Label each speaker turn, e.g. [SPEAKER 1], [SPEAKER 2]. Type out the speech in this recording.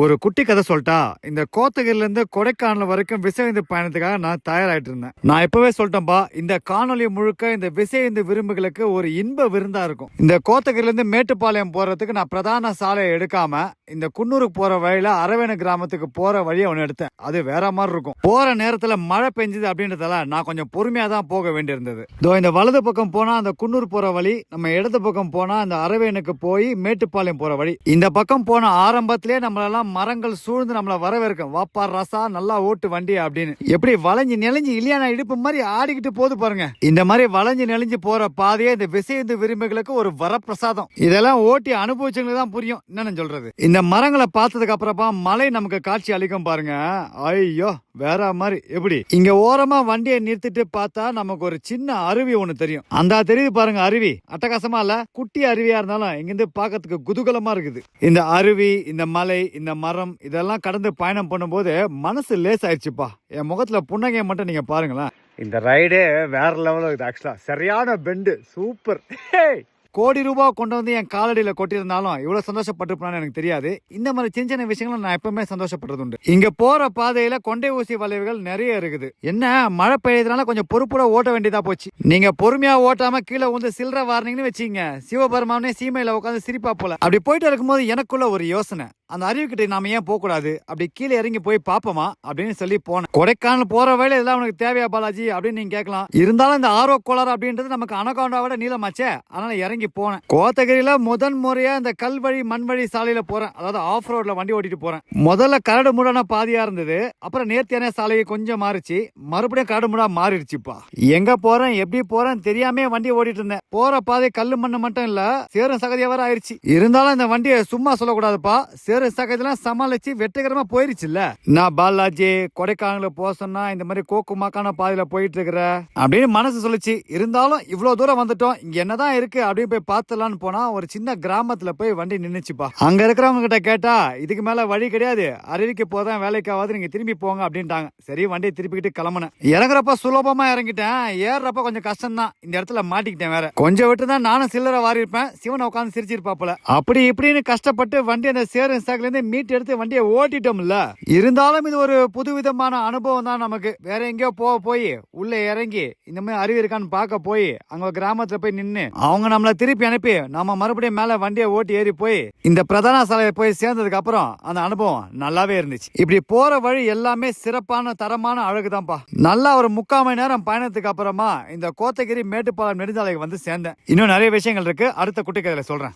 [SPEAKER 1] ஒரு குட்டி கதை சொல்லிட்டா இந்த கோத்தகிரில இருந்து கொடைக்கானல் வரைக்கும் விசைந்து பயணத்துக்காக நான் தயாராகிட்டு இருந்தேன். நான் இப்பவே சொல்லிட்டேன்பா இந்த காணொலி முழுக்க இந்த விசைந்து விரும்புகளுக்கு ஒரு இன்ப விருந்தா இருக்கும். இந்த கோத்தகிரில இருந்து மேட்டுப்பாளையம் போறதுக்கு நான் பிரதான சாலையை எடுக்காம இந்த குன்னூருக்கு போற வழியில அரவேண கிராமத்துக்கு போற வழியை ஒன்று எடுத்தேன். அது வேற மாதிரி இருக்கும். போற நேரத்துல மழை பெஞ்சது அப்படின்றதால நான் கொஞ்சம் பொறுமையா தான் போக வேண்டியிருந்தது. இதோ இந்த வலது பக்கம் போனா அந்த குன்னூர் போற வழி நம்ம இடது பக்கம் போனா அந்த அரவேணுக்கு போய் மேட்டுப்பாளையம் போற வழி. இந்த பக்கம் போன ஆரம்பத்திலே நம்மளெல்லாம் மரங்கள் சூழ்ந்து நம்மளை வரவேற்கும். வாப்பா ரசா நல்லா ஓட்டு வண்டி அப்படின்னு. எப்படி வளைஞ்சு நெளிஞ்சு இல்லையான இடுப்பு மாதிரி ஆடிக்கிட்டு போது பாருங்க. இந்த மாதிரி வளைஞ்சு நெளிஞ்சு போற பாதையே இந்த விசைந்து விரும்புகளுக்கு ஒரு வரப்பிரசாதம். இதெல்லாம் ஓட்டி அனுபவிச்சவங்களுக்கு தான் புரியும். என்னன்னு சொல்றது? இந்த மரங்களை பார்த்ததுக்கு அப்புறமா மலை நமக்கு காட்சி அளிக்கும் பாருங்க. ஐயோ வேற மாதிரி. எப்படி? இங்க ஓரமா வண்டியை நிறுத்திட்டு பார்த்தா நமக்கு ஒரு சின்ன அருவி ஒண்ணு தெரியும். அந்த தெரியுது பாருங்க அருவி. அட்டகாசமா இல்ல? குட்டி அருவியா இருந்தாலும் இங்கிருந்து பார்க்கறதுக்கு குதூகலமா இருக்குது. இந்த அருவி இந்த மலை இந்த மரம் இதெல்லாம் கடந்து பயணம் பண்ணும்போது மனசு லேஸ் ஆயிடுச்சுப்பா என் முகத்துல புன்னகையை மட்டும் நீங்க பாருங்களேன். இந்த ரைடே வேற லெவலில் இருக்குது. ஆக்சுவலா சரியான பெண்டு சூப்பர் கோடி ரூபாய் கொண்டு வந்து என் காலடியில கொட்டியிருந்தாலும் இவ்வளவு சந்தோஷப்பட்டிருப்பான்னு எனக்கு தெரியாது. இந்த மாதிரி சின்ன சின்ன விஷயங்களை நான் எப்பவுமே சந்தோஷப்படுறது உண்டு. இங்க போற பாதையில கொண்டை ஊசி வளைவுகள் நிறைய இருக்குது. என்ன மழை பெய்யறதுனால கொஞ்சம் பொறுப்புட ஓட்ட வேண்டியதா போச்சு? நீங்க பொறுமையா ஓட்டாம கீழே வந்து சில்லற வார்னிங்னு வச்சீங்க சிவபெருமானே சீமையில உட்காந்து சிரிப்பா போல. அப்படி போயிட்டு இருக்கும்போது எனக்குள்ள ஒரு யோசனை. அந்த அருவிக்கிட்ட நாம ஏன் போகக்கூடாது? அப்படி கீழே இறங்கி போய் பாப்போமா? அப்படின்னு சொல்லி போனேன். கொடைக்கானல் போற வேலை இதெல்லாம் உனக்கு தேவையா பாலாஜி? அப்படின்னு நீங்க கேட்கலாம். இருந்தாலும் இந்த ஆர்வ கோளாறு அப்படின்றது நமக்கு அனகோண்டாவோட நீளமாச்சே. அதனால இறங்கி போனேன். கோத்தகிரியில முதன் முறையா இந்த கல் வழி மண் வழி சாலையில போறேன். அதாவது ஆஃப் ரோட்ல வண்டி ஓட்டிட்டு போறேன். முதல்ல கரடு முடான பாதியா இருந்தது. அப்புறம் நேர்த்தியான சாலையை கொஞ்சம் மாறிச்சு. மறுபடியும் கரடு முடா மாறிடுச்சுப்பா. எங்க போறேன் எப்படி போறேன் தெரியாம வண்டி ஓடிட்டு இருந்தேன். போற பாதை கல்லு மண்ணு மட்டும் இல்ல சேரும் சகதியா வர ஆயிருச்சு. இருந்தாலும் இந்த வண்டியை சும்மா சொல்லக்கூடாதுப்பா. சேரு சகஜெல்லாம் சமாளிச்சு வெற்றிகரமா போயிருச்சுல்ல? நான் பாலாஜி கொடைக்கானல போக சொன்னா இந்த மாதிரி கோக்கு மாக்கான பாதையில போயிட்டு இருக்கிற அப்படின்னு மனசு சொல்லுச்சு. இருந்தாலும் இவ்வளவு தூரம் வந்துட்டோம் இங்க என்னதான் இருக்கு அப்படின்னு போய் பார்த்தலாம்னு போனா ஒரு சின்ன கிராமத்துல போய் வண்டி நின்னுச்சுப்பா. அங்க இருக்கிறவங்க கிட்ட கேட்டா இதுக்கு மேல வழி கிடையாது. அருவிக்கு போதான் வேலைக்காவது நீங்க திரும்பி போங்க அப்படின்ட்டாங்க. சரி வண்டியை திருப்பிக்கிட்டு கிளம்புனேன். இறங்குறப்ப சுலபமா இறங்கிட்டேன். ஏறுறப்ப கொஞ்சம் கஷ்டம் தான் இந்த இடத்துல மாட்டிக்கிட்டேன் வேற. கொஞ்சம் விட்டு தான் நானும் சில்லறை வாரி இருப்பேன் சிவனை உட்காந்து சிரிச்சிருப்பாப்புல அப்படி இப்படின்னு கஷ்டப்பட்டு வண்டி அந்த சேரும் சாக்குல மீட் எடுத்து வண்டியை ஓட்டிட்டோம்ல. இருந்தாலும் இது ஒரு புதுவிதமான அனுபவம் தான் நமக்கு. வேற எங்கேயோ போக போய் உள்ள இறங்கி இந்த மாதிரி அருவி இருக்கான்னு பார்க்க போய் அங்க கிராமத்துல போய் நின்று அவங்க நம்மள திருப்பி அனுப்பி நம்ம மறுபடியும் மேல வண்டியை ஓட்டி ஏறி போய் இந்த பிரதான சாலையை போய் சேர்ந்ததுக்கு அப்புறம் அந்த அனுபவம் நல்லாவே இருந்துச்சு. இப்படி போற வழி எல்லாமே சிறப்பான தரமான அழகு தான்ப்பா. நல்லா ஒரு முக்கால் மணி நேரம் பயணத்துக்கு அப்புறமா இந்த கோத்தகிரி மேட்டுப்பாளையம் நெடுஞ்சாலைக்கு வந்து சேர்ந்தேன். இன்னும் நிறைய விஷயங்கள் இருக்கு. அடுத்த குட்டி கதையில சொல்றேன்.